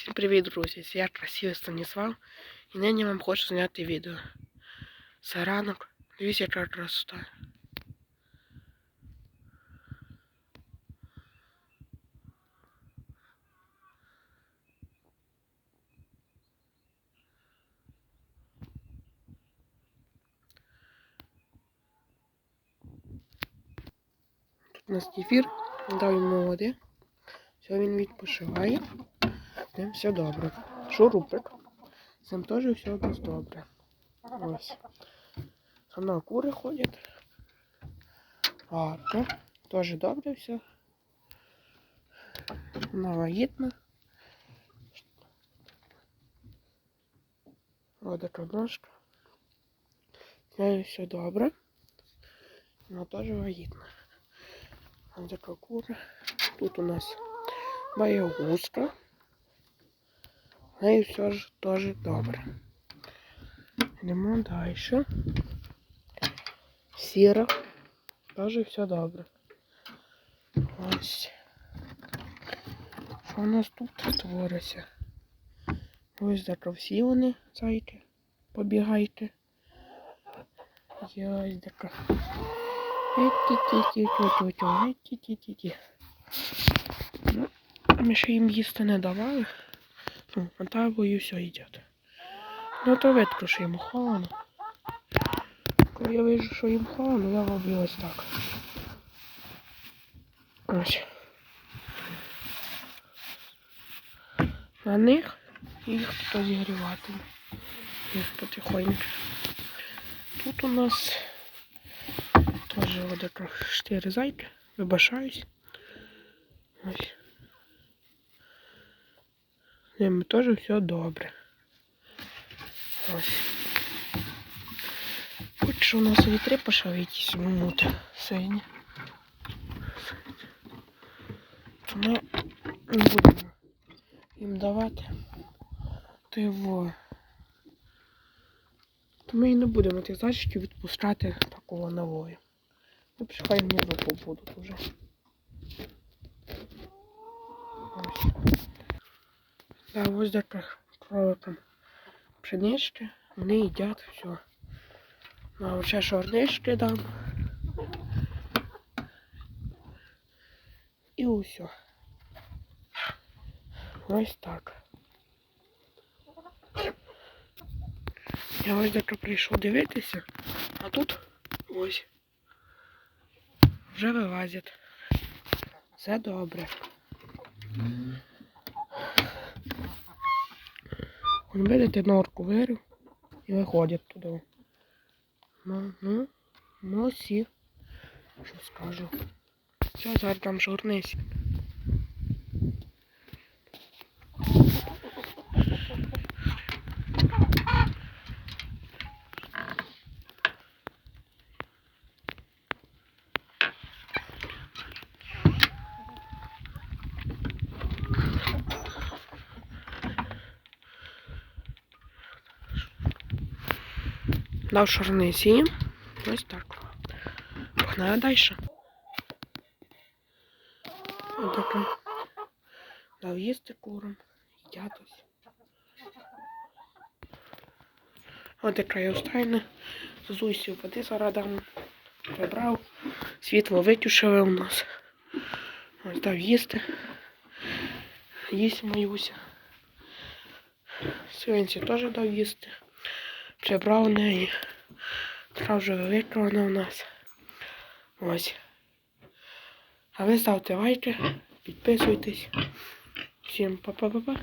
Всім привіт, друзі! Я красивий Станіслав і нині вам хочу зняти відео. Це ранок, дивіться, яка красота. Тут у нас кефір, дав йому. Все він відпочиває. Ним все добре. Шурупик. З ним теж все у нас добре. Ось. Со мною кури ходять. Гарно. Теж добре все. Вона вагітна. Ось така ножка. З все добре. Вона теж вагітна. Ось така кура. Тут у нас боягузка. Ну і все ж теж добре. Йдемо далі. Сіра. Теж все добре. Ось. Що у нас тут твориться? Ось така всі вони, зайки. Побігайте. Ось така. Ну, ми ще їм їсти не давали. Ну, і все їдять. Ну то видко, що їм холодно. Коли я вижу, що їм холодно, я роблю ось так. Ось. На них їх хто зігріватиме. Їх потихоньку. Тут у нас теж одяка 4 зайки. Вибачаюсь. Ось. Ними теж все добре. Ось. Хоч що у нас вітри пішов якісь минути сині. Ми не будемо їм давати. То його. То ми і не будемо тих зайчиків відпускати такого нової. Ну, хай внизу побудуть уже. Ось. Да, ось така кроликам пшенички, вони їдять все. Ну, а ще шорнички дам. І усе. Ось так. Я ось таки прийшов дивитися, а тут ось. Вже вилазять. Все добре. Вон видите, норку вирив і виходять туди. Ну, ну, ну, сі. Що скажу. Все, зараз там шурнись. Дав шорниці. Ось так. Погнали далі. Ось. Дав їсти курам. Їдять ось. Ось така я остайна. Зусю води зараз дам. Прибрав. Світло витюшили у нас. Ось дав їсти. Їсть моюся. Свинці теж дав їсти. Прибрав неї. Трав вже велика вона у нас. Ось. А ви ставте лайки, підписуйтесь. Всім па-па-па-па.